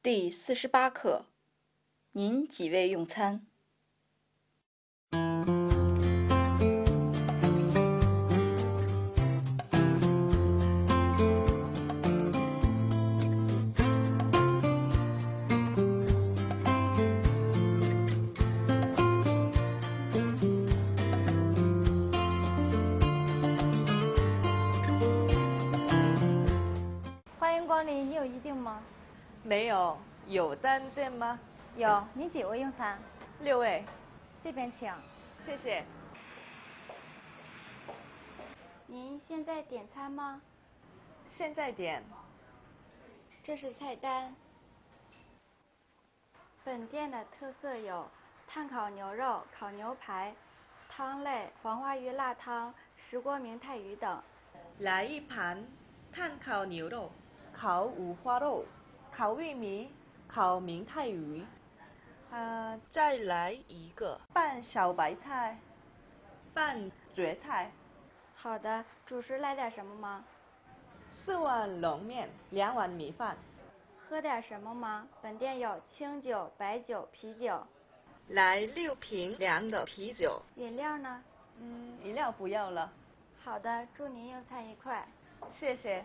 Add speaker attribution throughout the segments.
Speaker 1: 第四十八课，您几位用餐？
Speaker 2: 没有，有单间吗？
Speaker 3: 有，您几位用餐？
Speaker 2: 六位，
Speaker 3: 这边请。
Speaker 2: 谢谢。
Speaker 4: 您现在点餐吗？
Speaker 2: 现在点。
Speaker 4: 这是菜单。本店的特色有炭烤牛肉、烤牛排、汤类、黄花鱼辣汤、石锅明太鱼等。
Speaker 2: 来一盘炭烤牛肉、烤五花肉、烤玉米、烤明太鱼。呃，再来一个拌小白菜、拌蕨菜。
Speaker 4: 好的，主食来点什么吗？
Speaker 2: 四碗冷面，两碗米饭。
Speaker 4: 喝点什么吗？本店有清酒、白酒、啤酒。
Speaker 2: 来六瓶凉的啤酒。
Speaker 4: 饮料呢？
Speaker 2: 嗯，饮料不要了。
Speaker 4: 好的，祝您用餐愉快。
Speaker 2: 谢谢。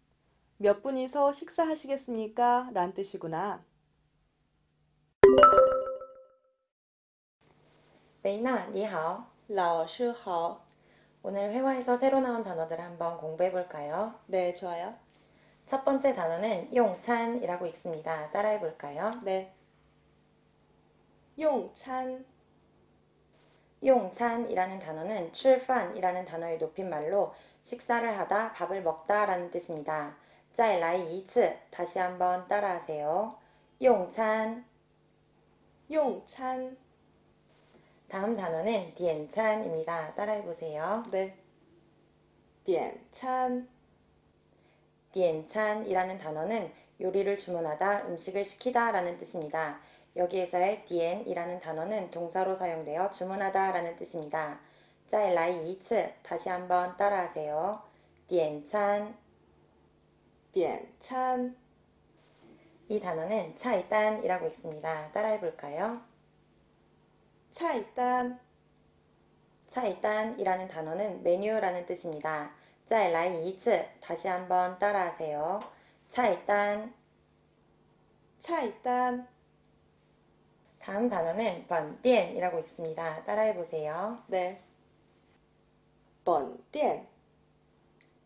Speaker 2: 몇 분이서 식사하시겠습니까? 란 뜻이구나.
Speaker 5: 메이나,
Speaker 2: 니하오.
Speaker 5: 라오슈하오. 오늘 회화에서 새로 나온 단어들을 한번 공부해볼까요?
Speaker 2: 네, 좋아요.
Speaker 5: 첫 번째 단어는 용찬이라고 읽습니다. 따라해볼까요?
Speaker 2: 네. 용찬.
Speaker 5: 용찬이라는 단어는 출판이라는 단어의 높임말로 식사를 하다, 밥을 먹다라는 뜻입니다. 再来一次 다시 한번 따라하세요. 용찬.
Speaker 2: 용찬.
Speaker 5: 다음 단어는 点餐입니다. 따라해 보세요.
Speaker 2: 네. 点餐,
Speaker 5: 点餐이라는 단어는 요리를 주문하다, 음식을 시키다라는 뜻입니다. 여기에서의 点이라는 단어는 동사로 사용되어 주문하다라는 뜻입니다. 再来一次 다시 한번 따라하세요. 点餐
Speaker 2: 点餐,
Speaker 5: 이 단어는 차이단이라고 읽습니다. 따라해 볼까요?
Speaker 2: 菜单,
Speaker 5: 차이단이라는 단어는 메뉴라는 뜻입니다. 再来一次 다시 한번 따라하세요. 차이단
Speaker 2: 菜单,
Speaker 5: 다음 단어는 本店이라고 읽습니다. 따라해 보세요.
Speaker 2: 네. 本店,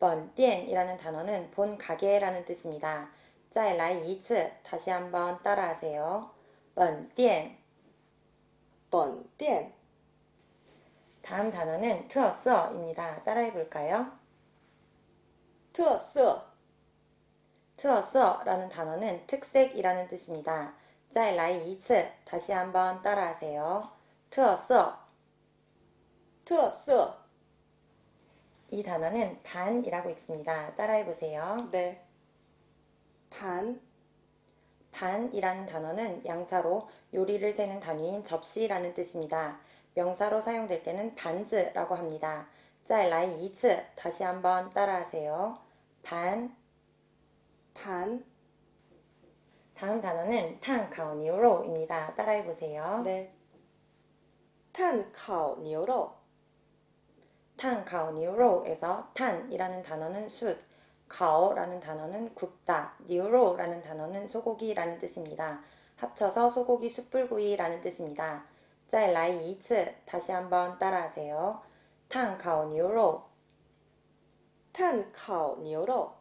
Speaker 5: 本店이라는 단어는 본 가게라는 뜻입니다. 再来一次 다시 한번 따라하세요. 本店
Speaker 2: 本店,
Speaker 5: 다음 단어는 特色입니다 따라해 볼까요?
Speaker 2: 特色,
Speaker 5: 特色라는 단어는 특색이라는 뜻입니다. 再来一次 다시 한번 따라하세요. 特色
Speaker 2: 特色,
Speaker 5: 이 단어는 반이라고 읽습니다. 따라해보세요.
Speaker 2: 네. 반.
Speaker 5: 반이라는 단어는 양사로 요리를 세는 단위인 접시라는 뜻입니다. 명사로 사용될 때는 반즈라고 합니다. 짤 라인 이츠 다시 한번 따라하세요. 반,
Speaker 2: 반.
Speaker 5: 다음 단어는 탄카오니오로입니다. 따라해보세요.
Speaker 2: 네. 탄카오니오로.
Speaker 5: 탄카오니오로에서 탄이라는 단어는 숯, 카오라는 단어는 굽다, 니오로라는 단어는 소고기라는 뜻입니다. 합쳐서 소고기 숯불구이라는 뜻입니다. 再来一次 다시 한번 따라하세요. 탄카오니오로
Speaker 2: 炭烤牛肉,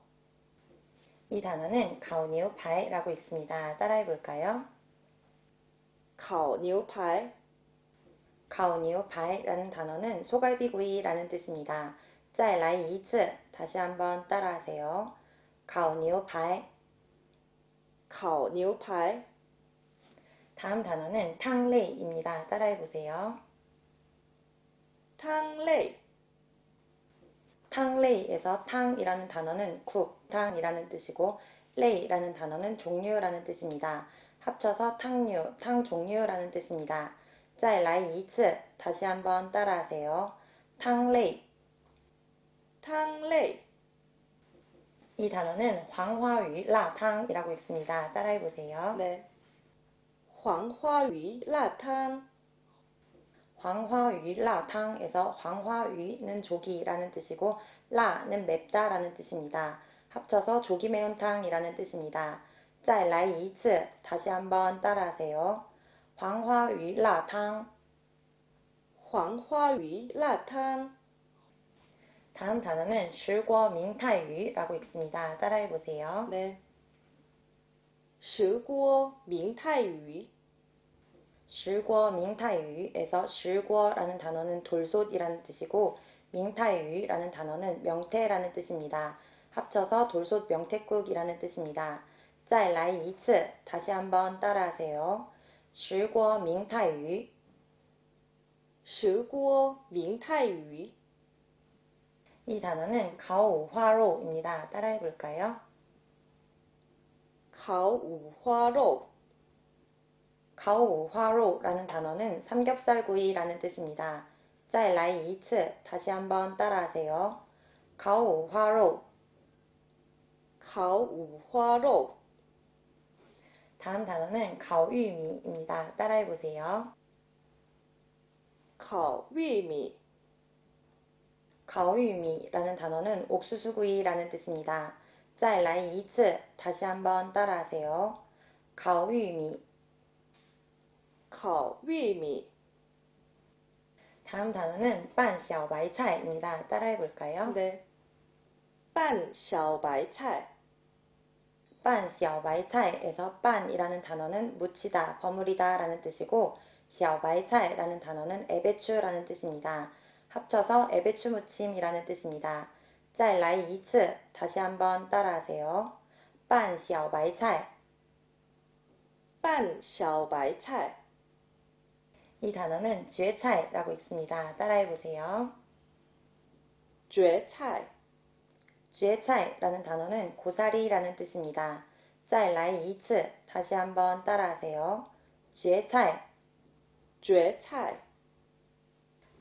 Speaker 5: 이 단어는 가오니오파이라고 읽습니다. 따라해 볼까요?
Speaker 2: 烤牛排,
Speaker 5: 카오니오 바이라는 단어는 소갈비구이라는 뜻입니다. 짤라이 이츠 다시 한번 따라하세요. 가오니오 바이
Speaker 2: 가오니오 바이
Speaker 5: 다음 단어는 탕레이입니다. 따라해보세요.
Speaker 2: 탕레이
Speaker 5: 탕레이에서 탕이라는 단어는 국, 탕이라는 뜻이고 레이라는 단어는 종류라는 뜻입니다. 합쳐서 탕류, 탕종류라는 뜻입니다. 再来一次 다시 한번 따라하세요. 탕레이
Speaker 2: 汤类
Speaker 5: 이 단어는 황화위 라탕이라고 있습니다. 따라해보세요.
Speaker 2: 네. 黄花鱼辣汤
Speaker 5: 황화위 라탕에서 황화위는 조기라는 뜻이고 라는 맵다라는 뜻입니다. 합쳐서 조기 매운탕이라는 뜻입니다. 再来一次 다시 한번 따라하세요. 황화위 라탕
Speaker 2: 黄花鱼辣汤
Speaker 5: 다음 단어는 石锅 민타유라고 있습니다. 따라해보세요.
Speaker 2: 네. 石锅明太鱼
Speaker 5: 실궈 밍타유에서 실궈라는 단어는 돌솥이라는 뜻이고 밍타유라는 단어는 명태라는 뜻입니다. 합쳐서 돌솥 명태국이라는 뜻입니다. 再来一次 다시 한번 따라하세요. 실궈 밍타유
Speaker 2: 石锅明太鱼
Speaker 5: 이 단어는 가오화로입니다. 따라해볼까요?
Speaker 2: 烤五花肉
Speaker 5: 가오화로라는 단어는 삼겹살구이라는 뜻입니다. 再来一次 다시 한번 따라하세요. 가오화로
Speaker 2: 烤五花肉
Speaker 5: 다음 단어는 가오유미입니다. 따라해보세요.
Speaker 2: 烤玉米
Speaker 5: 가오유미라는 단어는 옥수수구이라는 뜻입니다. 再来一次 다시 한번 따라하세요. 가오유미
Speaker 2: 烤玉米
Speaker 5: 다음 단어는 빤小白菜입니다. 따라해볼까요?
Speaker 2: 네. 拌小白菜
Speaker 5: 빤小白菜에서 빤이라는 단어는 무치다, 버무리다 라는 뜻이고 小白菜라는 단어는 애배추라는 뜻입니다. 합쳐서 애배추 무침이라는 뜻입니다. 再来一次 다시 한번 따라하세요. 拌小白菜
Speaker 2: 拌小白菜
Speaker 5: 이 단어는 쥐차이라고 있습니다. 따라해보세요.
Speaker 2: 蕨
Speaker 5: 뒤에 차이라는 단어는 고사리라는 뜻입니다. 짤 라이 이츠 다시 한번 따라하세요. 뒤에 차이
Speaker 2: 蕨菜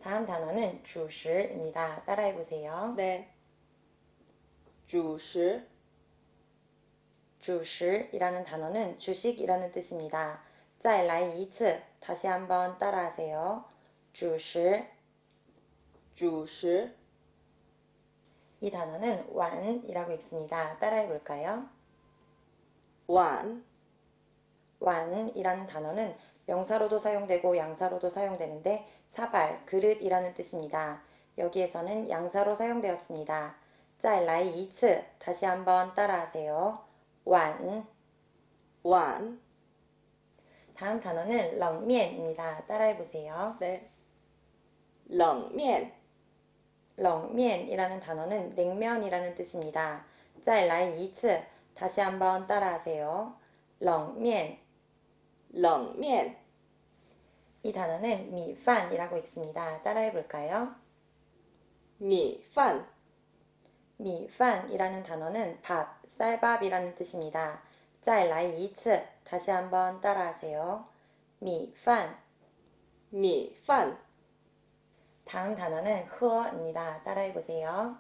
Speaker 5: 다음 단어는 주식입니다. 따라해보세요.
Speaker 2: 네. 주식
Speaker 5: 주식이라는 단어는 주식이라는 뜻입니다. 짤 라이 이츠 다시 한번 따라하세요. 주식
Speaker 2: 주식
Speaker 5: 이 단어는 완이라고 읽습니다. 따라해 볼까요?
Speaker 2: 완
Speaker 5: 완이라는 단어는 명사로도 사용되고 양사로도 사용되는데 사발, 그릇이라는 뜻입니다. 여기에서는 양사로 사용되었습니다. 짤라이 이츠 다시 한번 따라하세요. 완
Speaker 2: 완.
Speaker 5: 다음 단어는 렁면입니다. 따라해보세요.
Speaker 2: 네. 렁면
Speaker 5: 렁면이라는 단어는 냉면이라는 뜻입니다. 再来一次 다시 한번 따라하세요. 렁면
Speaker 2: 冷面
Speaker 5: 이 단어는 미판이라고 있습니다. 따라해볼까요?
Speaker 2: 米饭
Speaker 5: 미판이라는 단어는 밥, 쌀밥이라는 뜻입니다. 再来一次 다시 한번 따라하세요. 미판
Speaker 2: 米饭
Speaker 5: 다음 단어는 허입니다. 따라해보세요.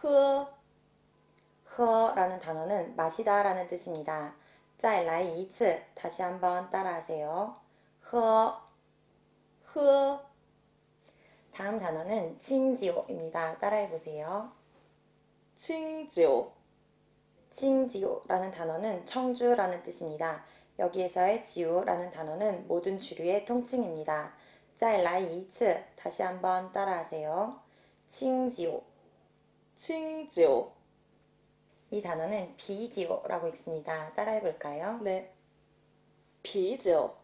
Speaker 2: 喝
Speaker 5: 허라는 단어는 마시다라는 뜻입니다. 再来一次 다시 한번 따라하세요. 허
Speaker 2: 喝
Speaker 5: 다음 단어는 칭지오입니다. 따라해보세요.
Speaker 2: 清酒
Speaker 5: 칭지오라는 단어는 청주라는 뜻입니다. 여기에서의 지우라는 단어는 모든 주류의 통칭입니다. 再来一次 다시 한번 따라하세요. 칭지오
Speaker 2: 清酒
Speaker 5: 이 단어는 비지오라고 있습니다. 따라해볼까요?
Speaker 2: 네. 啤酒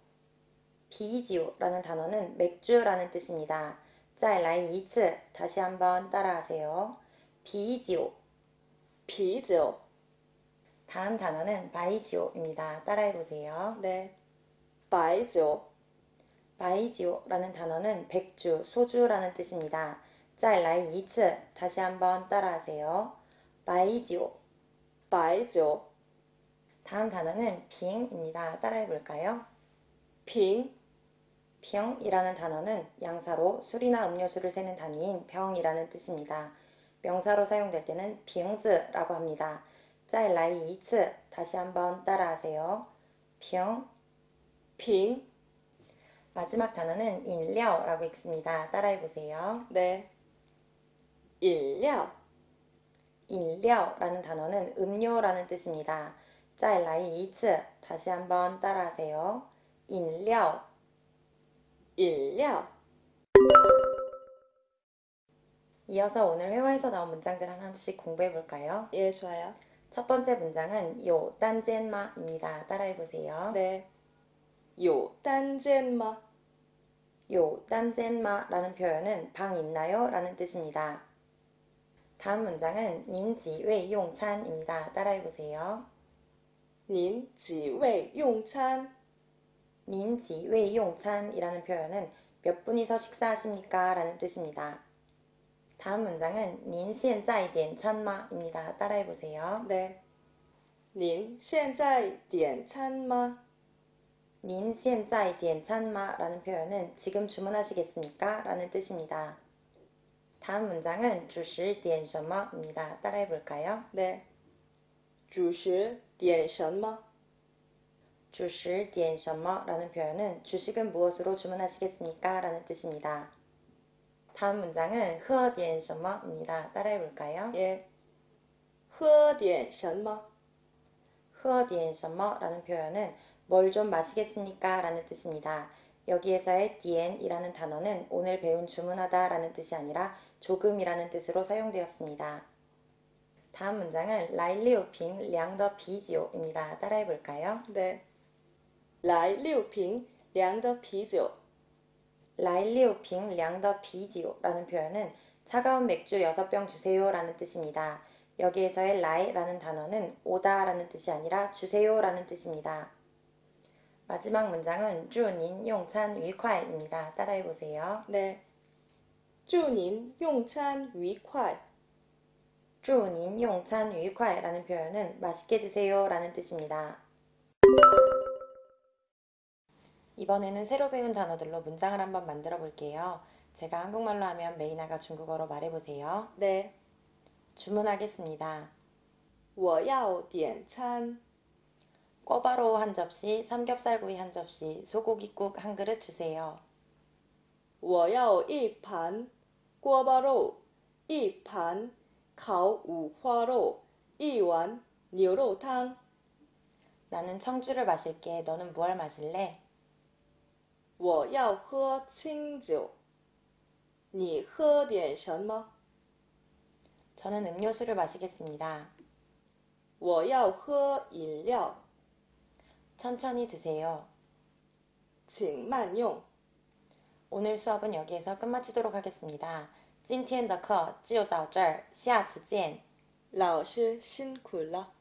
Speaker 5: 비지오라는 단어는 맥주라는 뜻입니다. 再来一次 다시 한번 따라하세요. 비지오
Speaker 2: 啤酒
Speaker 5: 다음 단어는 바이지오입니다. 따라해보세요.
Speaker 2: 네. 白酒
Speaker 5: 바이지오라는 단어는 백주, 소주라는 뜻입니다. 再来一次 다시 한번 따라하세요. 바이지오
Speaker 2: 白酒
Speaker 5: 다음 단어는 빙입니다. 따라해볼까요?
Speaker 2: 瓶
Speaker 5: 병이라는 단어는 양사로 술이나 음료수를 세는 단위인 병이라는 뜻입니다. 명사로 사용될 때는 빙즈라고 합니다. 再来一次 다시 한번 따라하세요. 병
Speaker 2: 瓶
Speaker 5: 마지막 단어는 인려라고 읽습니다. 따라해보세요.
Speaker 2: 네. 인려.
Speaker 5: 인려라는 단어는 음료라는 뜻입니다. 짤라이 이츠 다시 한번 따라하세요. 인려.
Speaker 2: 인려.
Speaker 5: 이어서 오늘 회화에서 나온 문장들 하나씩 공부해 볼까요?
Speaker 2: 예, 좋아요.
Speaker 5: 첫 번째 문장은 요 딴젠마입니다. 따라해 보세요.
Speaker 2: 네. 有单间吗?
Speaker 5: 요 딴젠마라는 표현은 방 있나요? 라는 뜻입니다. 다음 문장은 닌지웨이 용찬입니다. 따라해보세요.
Speaker 2: 您几位用餐?
Speaker 5: 닌지웨이 용찬이라는 표현은 몇 분이서 식사하십니까? 라는 뜻입니다. 다음 문장은 닌现在点餐吗? 입니다. 따라해보세요.
Speaker 2: 네. 您现在点餐吗?
Speaker 5: 닌 시엔짜이 디엔찬마 라는 표현은 지금 주문하시겠습니까? 라는 뜻입니다. 다음 문장은 주시 디엔셔머입니다. 따라해 볼까요?
Speaker 2: 네. 주시
Speaker 5: 디엔셔머 주시 디엔셔머라는 표현은 주식은 무엇으로 주문하시겠습니까? 라는 뜻입니다. 다음 문장은 흐어 디엔셔머입니다. 따라해 볼까요?
Speaker 2: 예. 흐어
Speaker 5: 디엔셔머 흐어 디엔셔머라는 표현은 뭘 좀 마시겠습니까? 라는 뜻입니다. 여기에서의 DN이라는 단어는 오늘 배운 주문하다 라는 뜻이 아니라 조금이라는 뜻으로 사용되었습니다. 다음 문장은 라일리오핑 량더 비지오입니다. 따라해 볼까요?
Speaker 2: 네. 라일리오핑 량더
Speaker 5: 비지오 라일리오핑 량더 비지오라는 표현은 차가운 맥주 6병 주세요 라는 뜻입니다. 여기에서의 라이라는 단어는 오다 라는 뜻이 아니라 주세요 라는 뜻입니다. 마지막 문장은 祝您用餐愉快입니다. 따라해보세요.
Speaker 2: 네. 祝您用餐愉快.
Speaker 5: 祝您用餐愉快라는 표현은 맛있게 드세요 라는 뜻입니다. 이번에는 새로 배운 단어들로 문장을 한번 만들어 볼게요. 제가 한국말로 하면 메이나가 중국어로 말해보세요.
Speaker 2: 네.
Speaker 5: 주문하겠습니다.
Speaker 2: 我要点餐.
Speaker 5: 꿔바로우 한 접시, 삼겹살구이 한 접시, 소고기국 한 그릇 주세요.
Speaker 2: 我要一盘锅包肉,一盘烤五花肉,一碗牛肉汤.
Speaker 5: 나는 청주를 마실게. 너는 무얼 마실래?
Speaker 2: 我要喝清酒.你喝点什么?
Speaker 5: 저는 음료수를 마시겠습니다.
Speaker 2: 我要喝饮料.
Speaker 5: 천천히 드세요.
Speaker 2: 请慢用.
Speaker 5: 오늘 수업은 여기에서 끝마치도록 하겠습니다. 今天的课就到这儿，下次见。
Speaker 2: 老师辛苦了。